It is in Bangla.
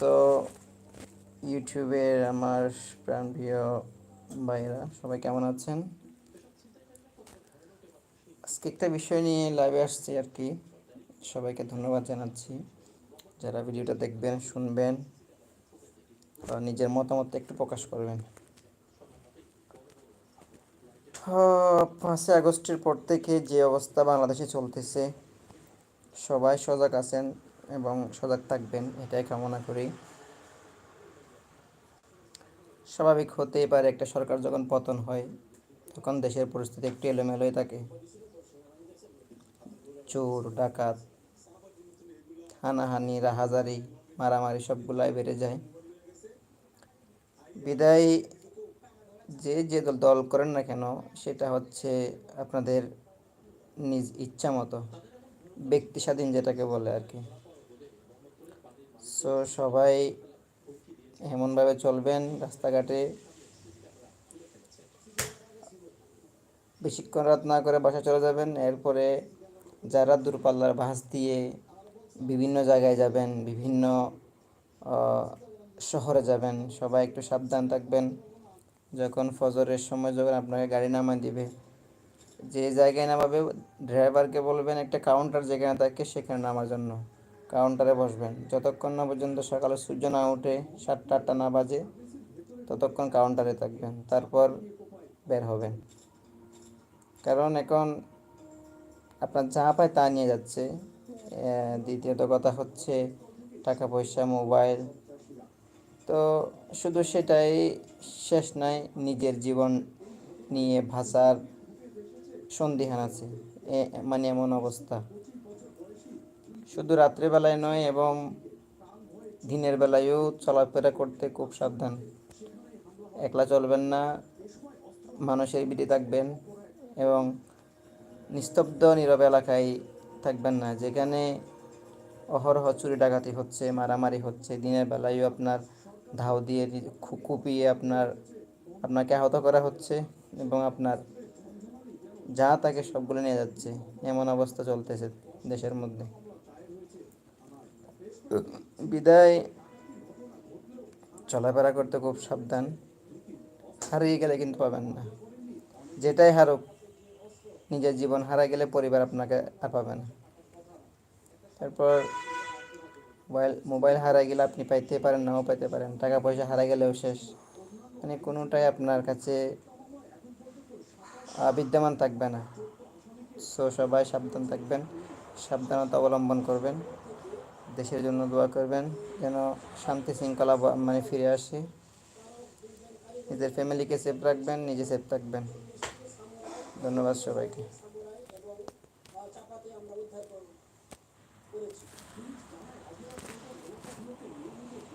তো ইউটিউবের আমার প্রাণপ্রিয় ভাইরা সবাই কেমন আছেন? আজকে একটা বিষয় নিয়ে লাইভে আসছি আর কি। সবাইকে ধন্যবাদ জানাচ্ছি। যারা ভিডিওটা দেখবেন, শুনবেন, বা নিজের মতামত একটু প্রকাশ করবেন। পাঁচই আগস্টের পর থেকে যে অবস্থা বাংলাদেশে চলতেছে, সবাই সজাগ আছেন। এবং সজাগ থাকবেন, এটাই কামনা করি। স্বাভাবিক হতেই পারে একটা সরকার যখন পতন হয়, তখন দেশের পরিস্থিতি একটু এলোমেলোই থাকে। চোর, ডাকাত, হানাহানি, রাহাজারি, মারামারি সবগুলাই বেড়ে যায়। বিদায় যে যে দল দল করেন না কেন, সেটা হচ্ছে আপনাদের নিজ ইচ্ছা মতো, ব্যক্তি স্বাধীন যেটাকে বলে আর কি। সো সবাই এমনভাবে চলবেন রাস্তাঘাটে। বেশিক্ষণ রাত না করে বাসা চলে যাবেন, এরপরে যারা দূরপাল্লার বাস দিয়ে বিভিন্ন জায়গায় যাবেন, বিভিন্ন শহরে যাবেন, সবাই একটু সাবধান থাকবেন। যখন ফজরের সময় যখন আপনাকে গাড়ি নামা দিবে, যে জায়গায় নামাবে ড্রাইভারকে বলবেন, একটা কাউন্টার যেখানে থাকে সেখানে নামার জন্য। কাউন্টারে বসবেন। যতক্ষণ না পর্যন্ত সকালে সূর্য না উঠে সাতটা আটটা না বাজে, ততক্ষণ কাউন্টারে থাকবেন। তারপর বের হবেন। কারণ এখন আপনার যা পায় তা নিয়ে যাচ্ছে। দ্বিতীয়ত কথা হচ্ছে টাকা পয়সা, মোবাইল। তো শুধু সেটাই শেষ নাই, নিজের জীবন নিয়ে ভাষার সন্দিহান আছে। মানে এমন অবস্থা। শুধু রাত্রেবেলায় নয়, এবং দিনের বেলায়ও চলাফেরা করতে খুব সাবধান। একলা চলবেন না, মানুষের বিধি থাকবেন, এবং নিস্তব্ধ, নীরব এলাকায় থাকবেন না, যেখানে অহরহ চুরি ডাকাতি হচ্ছে, মারামারি হচ্ছে, দিনের বেলায়ও আপনার ধাও দিয়ে কুপিয়ে আপনার, আপনাকে আহত করা হচ্ছে, এবং আপনার যা তাকে সবগুলো নিয়ে যাচ্ছে, এমন অবস্থা চলতেছে দেশের মধ্যে। বিদায়। চলাফেরা করতে খুব সাবধান। হারিয়ে গেলে কিন্তু পাবেন না। যেটাই হারুক, নিজের জীবন হারা গেলে পরিবার আপনাকে আর পাবে না। তারপর মোবাইল মোবাইল হারা গেলে আপনি পাইতে পারেন, নাও পাইতে পারেন। টাকা পয়সা হারা গেলেও শেষ। মানে কোনোটাই আপনার কাছে বিদ্যমান থাকবে না। সো সবাই সাবধান থাকবেন, সাবধানতা অবলম্বন করবেন। দেশের জন্য দোয়া করবেন, যেন শান্তি শৃঙ্খলা মানে ফিরে আসে। নিজের ফ্যামিলিকে সেফ রাখবেন, নিজে সেফ থাকবেন। ধন্যবাদ সবাইকে।